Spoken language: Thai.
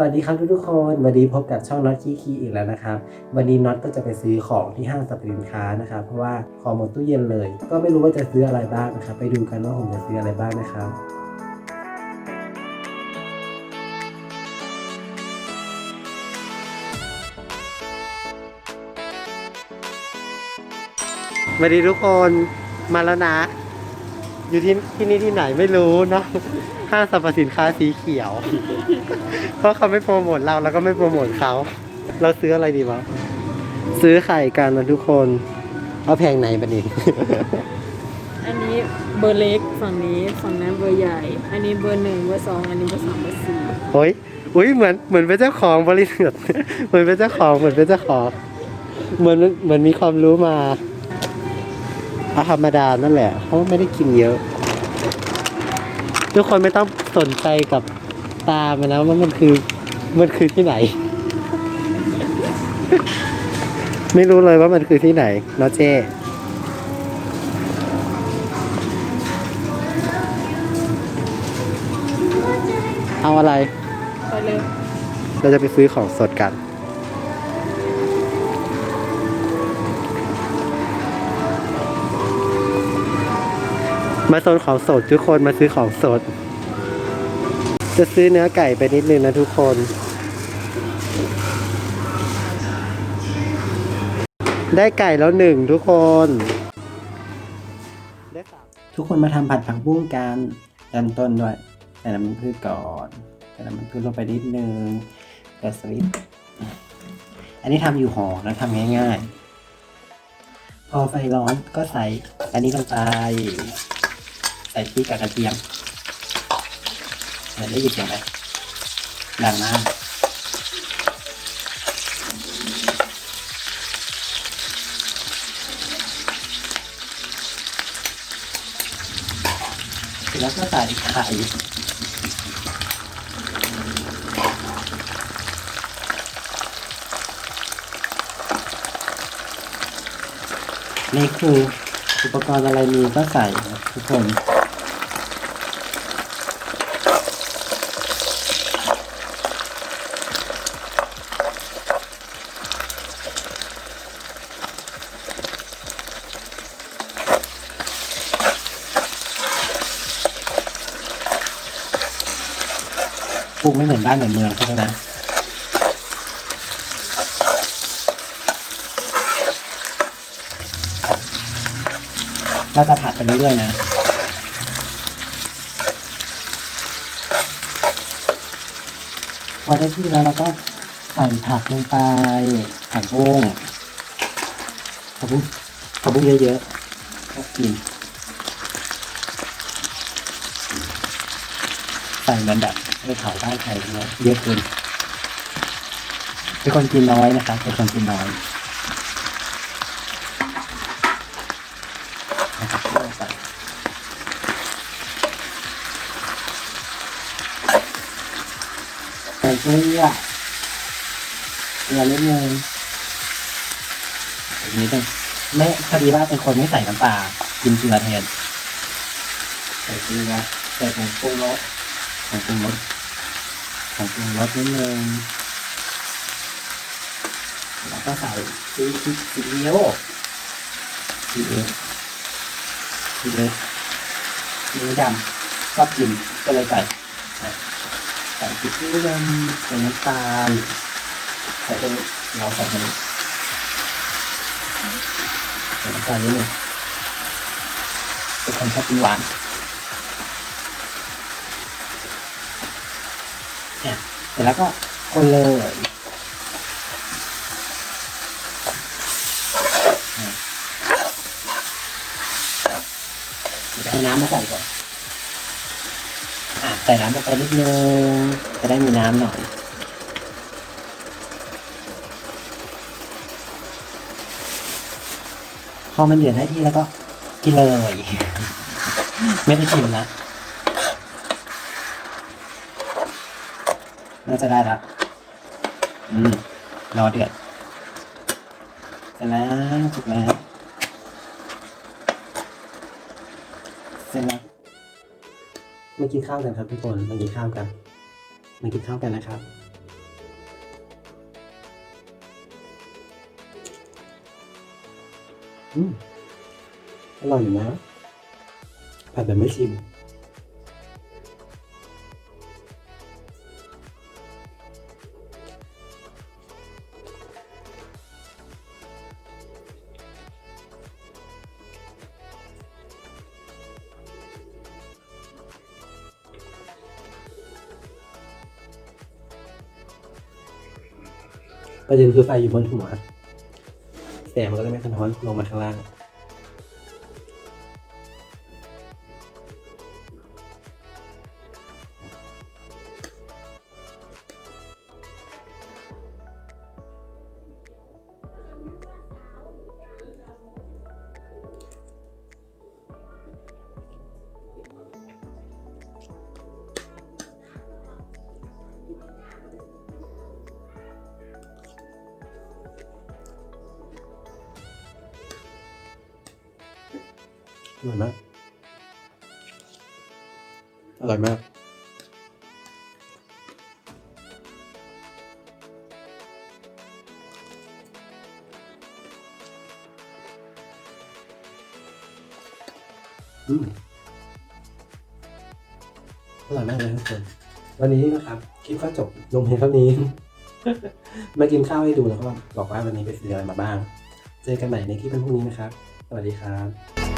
สวัสดีครับทุกๆคนวันนี้พบกับช่องน็อตคีคีอีกแล้วนะครับ วันนี้น็อตก็จะไปซื้อของที่ห้างสรรพสินค้านะครับ เพราะว่าของหมดตู้เย็นเลย ก็ไม่รู้ว่าจะซื้ออะไรบ้างนะครับ ไปดูกันว่าผมจะซื้ออะไรบ้างนะครับสวัสดีทุกคนมาแล้วนะ อยู่ที่ที่นี่ที่ไหนไม่รู้เนาะห้างสรรพสินค้าสีเขียว เพราะเขาไม่โปรโมทเราแล้วก็ไม่โปรโมทเขา เราซื้ออะไรดีวะซื้อไข่กันนะทุกคน เอาแพงไหนบันนี้อันนี้เบอร์เล็กฝั่งนี้ฝั่งนั้นเบอร์ใหญ่ อันนี้เบอร์หนึ่งเบอร์สองอันนี้เบอร์สามเบอร์สี่โอ้ยอุ้ยเหมือนเหมือนเป็นเจ้าของบริษัทเหมือนเป็นเจ้าของเหมือนเป็นเจ้าของ เหมือนเหมือนมีความรู้มา เอาธรรมดานั่นแหละเพราะไม่ได้กินเยอะ ทุกคนไม่ต้องสนใจกับตามันนะว่ามันคือมันคือที่ไหน ไม่รู้เลยว่ามันคือที่ไหนเนาะเจ้เอาอะไร ไปเลย เราจะไปซื้อของสดกัน มาโซนของสดทุกคนมาซื้อของสด จะซื้อเนื้อไก่ไปนิดนึงนะทุกคน ได้ไก่แล้วหนึ่งทุกคนทุกคนมาทำผัดผักบุ้งกันเริ่มต้นด้วยใส่น้ำมันพืชก่อนใส่น้ำมันพืชลงไปนิดนึงเปิดสวิตช์อันนี้ทำอยู่หอแล้วทำง่ายๆ พอไฟร้อนก็ใส่อันนี้ลงไป ใส่พริกกับกระเทียมเห็นได้ยินเสียงไหมดังมากแล้วก็ใส่ไข่นี่คือ อุปกรณ์อะไรมีก็ใส่ทุกคนปลูกไม่เหมือนบ้านเหมือนเมืองใช่ไหม เราจะผัดไปเรื่อยๆนะพอได้ที่แล้วเราก็ใส่ผักลงไปผักบุ้งผักบุ้งผักบุ้งเยอะๆก็กินใส่มือนแบบไปเผาบ้านใครเนี่ยเยอะเกินเป็นคนกินน้อยนะครับเป็นคนกินน้อยนะครับใส่ใส่เกลือเกลือเล็กนึงอีกนิดนึงไม่พอดีว่าเป็นคนไม่ใส่น้ำปลากินเกลือแทนใส่เกลือใส่ผงปรุงรสของปรุงรสของปรุงรสนิดนึงแล้วก็ใส่ซีซีซีอิ๊วซีอิ๊วซีอิ๊วซีอิ๊วดำชอบกินก็เลยใส่ ใส่ซีอิ๊วดำใส่น้ำตาลใส่ตรงเราใส่ตรงนี้ใส่น้ำตาลนิดนึงเป็นคนชอบกินหวานเนี่ยเสร็จแล้วก็คนเลยเดี๋ยวเอาน้ำมาใส่ก่อน ใส่น้ำลงไปนิดนึงจะได้มีน้ำหน่อยพอมันเดือดได้ที่แล้วก็กินเลย ไม่ได้ชิมนะน่าจะได้แล้วอืมรอเดือดเสร็จแล้วถูกแล้วากินข้าวกันครับทุกคนมากินข้าวกันมากินข้าวกันนะครับอืมอร่อยนะผัดแบบไม่ชิม ประเด็นคือไฟอยู่บนหัวแสงมันก็เลยไม่สะท้อนลงมาข้างล่าง อร่อยมาก อร่อยมาก อืมอร่อยมากเลยทุกคน วันนี้นะครับคลิปก็จบลงเพียงเท่านี้ มากินข้าวให้ดูแล้วก็บอกว่าวันนี้ไปซื้ออะไรมาบ้าง เจอกันใหม่ในคลิปวันพรุ่งนี้นะครับ สวัสดีครับ